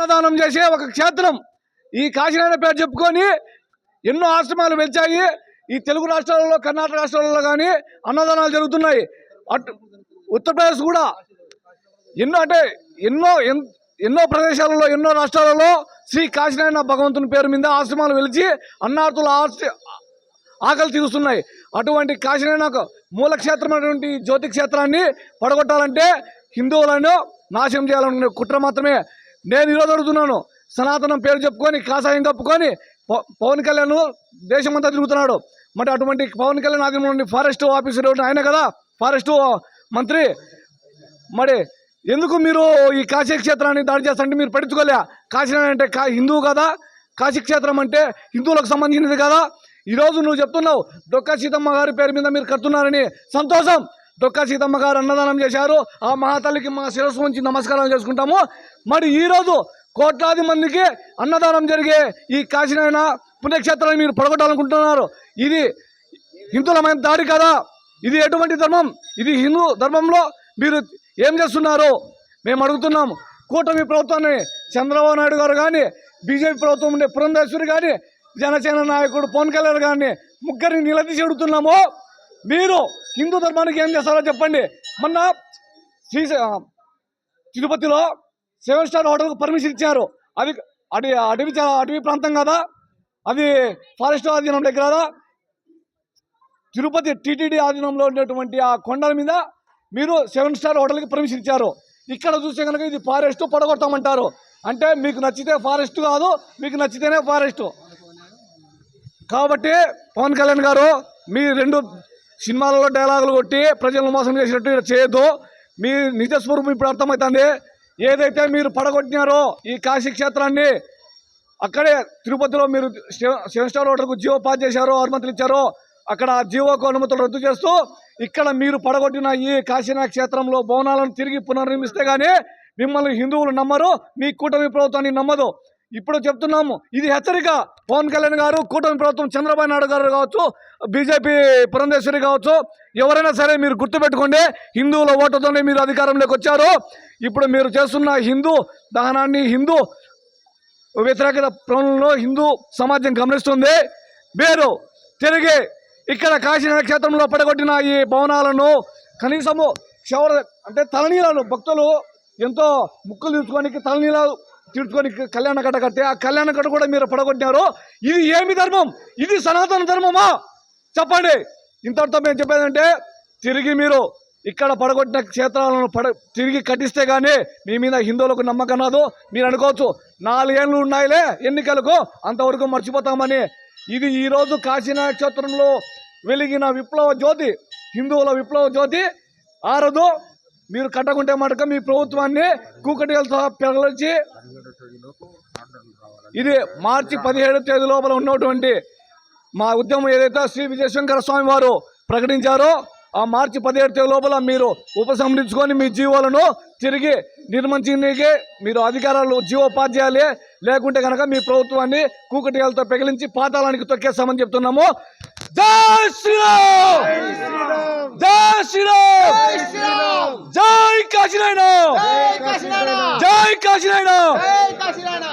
అన్నదానం చేసే ఒక క్షేత్రం. ఈ కాశీనారాయణ పేరు చెప్పుకొని ఎన్నో ఆశ్రమాలు వెలిచాయి ఈ తెలుగు రాష్ట్రాలలో కర్ణాటక రాష్ట్రాలలో కానీ అన్నదానాలు జరుగుతున్నాయి. అటు ఉత్తరప్రదేశ్ కూడా ఎన్నో అంటే ఎన్నో ఎన్- ఎన్నో ప్రదేశాలలో ఎన్నో రాష్ట్రాలలో శ్రీ కాశీనారాయణ భగవంతుని పేరు మీద ఆశ్రమాలు వెలిచి అన్నార్థుల ఆస్తి ఆకలి తీరుస్తున్నాయి. అటువంటి కాశీనారాయణ మూలక్షేత్రమైనటువంటి జ్యోతి క్షేత్రాన్ని పడగొట్టాలంటే హిందువులను నాశనం చేయాలనుకునే కుట్ర మాత్రమే. నేను ఈరోజు అడుగుతున్నాను సనాతనం పేరు చెప్పుకొని కాషాయం కప్పుకొని పవన్ కళ్యాణ్ దేశమంతా తిరుగుతున్నాడు. మరి అటువంటి పవన్ కళ్యాణ్ ఆధ్వర్యంలో ఫారెస్ట్ ఆఫీసర్ ఆయన కదా? ఫారెస్ట్ మంత్రి. మరి ఎందుకు మీరు ఈ కాశీ క్షేత్రాన్ని దాడి చేస్తారంటే మీరు పట్టించుకోలే. కాశీనారాయణ అంటే కా హిందువు కదా? కాశీ క్షేత్రం అంటే హిందువులకు సంబంధించినది కదా? ఈరోజు నువ్వు చెప్తున్నావు డొక్కా సీతమ్మ గారి పేరు మీద మీరు కడుతున్నారని. సంతోషం! దొక్క సీతమ్మ గారు అన్నదానం చేశారు. ఆ మహాతల్లికి మా శిరస్సు ఉంచి నమస్కారాలు చేసుకుంటాము. మరి ఈరోజు కోట్లాది మందికి అన్నదానం జరిగే ఈ కాశీనారాయణ పుణ్యక్షేత్రాన్ని మీరు పడగొట్టాలనుకుంటున్నారు. ఇది హిందులమైన దాడి కదా. ఇది ఎటువంటి ధర్మం? ఇది హిందూ ధర్మంలో మీరు ఏం చేస్తున్నారు? మేము అడుగుతున్నాము. కూటమి ప్రభుత్వాన్ని చంద్రబాబు నాయుడు గారు కానీ బీజేపీ ప్రభుత్వం ఉండే పురంధేశ్వరి కానీ జనసేన నాయకుడు పవన్ కళ్యాణ్ గారిని ముగ్గురిని నిలదీసి అడుగుతున్నాము. మీరు హిందూ ధర్మానికి ఏం చేస్తారో చెప్పండి. మొన్న శ్రీ తిరుపతిలో సెవెన్ స్టార్ హోటల్కు పర్మిషన్ ఇచ్చారు. అది అడవి అడవి చా- అడవి ప్రాంతం కదా? అది ఫారెస్ట్ ఆధీనం దగ్గర కదా? తిరుపతి టీటీడీ ఆధీనంలో ఉండేటువంటి ఆ కొండల మీద మీరు సెవెన్ స్టార్ హోటల్కి పర్మిషన్ ఇచ్చారు. ఇక్కడ చూస్తే కనుక ఇది ఫారెస్ట్ పడగొట్టామంటారు. అంటే మీకు నచ్చితే ఫారెస్ట్ కాదు మీకు నచ్చితేనే ఫారెస్ట్. కాబట్టి పవన్ కళ్యాణ్ గారు మీ రెండు సినిమాలలో డైలాగులు కొట్టి ప్రజలను మోసం చేసినట్టు ఇలా చేయొద్దు. మీ నిజ స్వరూపం ఇప్పుడు అర్థమవుతుంది. ఏదైతే మీరు పడగొట్టినారో ఈ కాశీ క్షేత్రాన్ని అక్కడే తిరుపతిలో మీరు సెవ- సెవెన్ స్టార్ హోటల్కు జియో పాస్ చేశారో అనుమతులు ఇచ్చారో అక్కడ ఆ జియోకు అనుమతులు రద్దు చేస్తూ ఇక్కడ మీరు పడగొట్టిన ఈ కాశీనాథ్ క్షేత్రంలో భవనాలను తిరిగి పునర్నిర్మిస్తే కానీ మిమ్మల్ని హిందువులు నమ్మరు మీ కూటమి ప్రభుత్వాన్ని నమ్మదు. ఇప్పుడు చెప్తున్నాము. ఇది హెచ్చరిక. పవన్ కళ్యాణ్ గారు కూటమి ప్రభుత్వం చంద్రబాబు నాయుడు గారు కావచ్చు బీజేపీ పురంధేశ్వరి కావచ్చు ఎవరైనా సరే మీరు గుర్తుపెట్టుకోండి హిందువుల ఓటుతోనే మీరు అధికారంలోకి వచ్చారు. ఇప్పుడు మీరు చేస్తున్న హిందూ దహనాన్ని హిందూ వ్యతిరేకత ప్రణంలో హిందూ సమాజం గమనిస్తుంది. మీరు తిరిగి ఇక్కడ కాశీ క్షేత్రంలో పడగొట్టిన ఈ భవనాలను కనీసము క్షవర అంటే తలనీలను భక్తులు ఎంతో ముక్కులు తీసుకోవడానికి తలనీలాలు తీర్చుకొని కళ్యాణ కట్ట కట్టి ఆ కళ్యాణ కట్ట కూడా మీరు పడగొట్టినారు. ఇది ఏమి ధర్మం? ఇది సనాతన ధర్మమా? చెప్పండి. ఇంతటితో మేము చెప్పేదంటే తిరిగి మీరు ఇక్కడ పడగొట్టిన క్షేత్రాలను పడ తిరిగి కట్టిస్తే కానీ మీ మీద హిందువులకు నమ్మకం రాదు. మీరు అనుకోవచ్చు నాలుగేళ్ళు ఉన్నాయిలే ఎన్నికలకు అంతవరకు మర్చిపోతామని. ఇది ఈరోజు కాశీనాథ క్షేత్రంలో వెలిగిన విప్లవ జ్యోతి హిందువుల విప్లవ జ్యోతి ఆరదు మీరు కట్టకుంటే మటుక మీ ప్రభుత్వాన్ని కూకటిలతో పెరగలిచి ఇది మార్చి పదిహేడు తేదీ లోపల ఉన్నటువంటి మా ఉద్యమం ఏదైతే శ్రీ విజయశంకర స్వామి వారు ప్రకటించారో ఆ మార్చి పదిహేడు తేదీ లోపల మీరు ఉపసంహరించుకొని మీ జీవోలను తిరిగి నిర్మించడానికి మీరు అధికారాలు జీవో పాస్ చేయాలి. లేకుంటే కనుక మీ ప్రభుత్వాన్ని కూకటియాలతో పెగిలించి పాతాళానికి తొక్కేస్తామని చెప్తున్నాము. జై శ్రీరామ్! జై శ్రీరామ్! జై కాశీనాయన జై కాశీనాడ జై కాశీనాయన జై కాశీనాడ